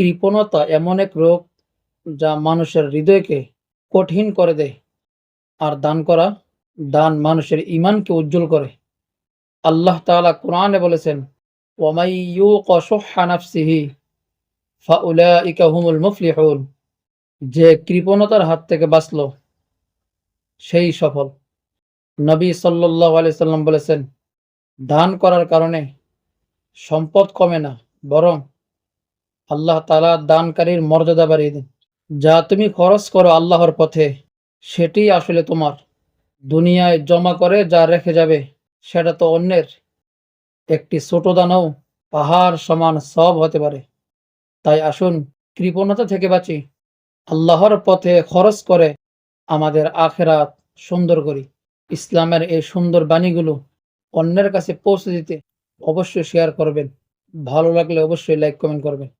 কৃপণতা এমন এক রোগ যা মানুষের হৃদয়কে কঠিন করে দেয় আর দান করা, দান মানুষের ইমানকে উজ্জ্বল করে। আল্লাহ তাআলা কোরআনে বলেছেন যে কৃপণতার হাত থেকে বাঁচল, সেই সফল। নবী সাল্লাল্লাহু আলাইহি সাল্লাম বলেছেন, দান করার কারণে সম্পদ কমে না, বরং আল্লাহ তালা দানকারীর মর্যাদা বাড়িয়ে দেন। যা তুমি খরচ করো আল্লাহর পথে, সেটি আসলে তোমার। দুনিয়ায় জমা করে যা রেখে যাবে, সেটা তো অন্যের। একটি ছোট দানাও পাহাড় সমান সব হতে পারে। তাই আসুন, কৃপণতা থেকে বাঁচি। আল্লাহর পথে খরচ করে আমাদের আখেরাত সুন্দর করি। ইসলামের এই সুন্দর বাণীগুলো অন্যের কাছে পৌঁছে দিতে অবশ্যই শেয়ার করবেন। ভালো লাগলে অবশ্যই লাইক কমেন্ট করবেন।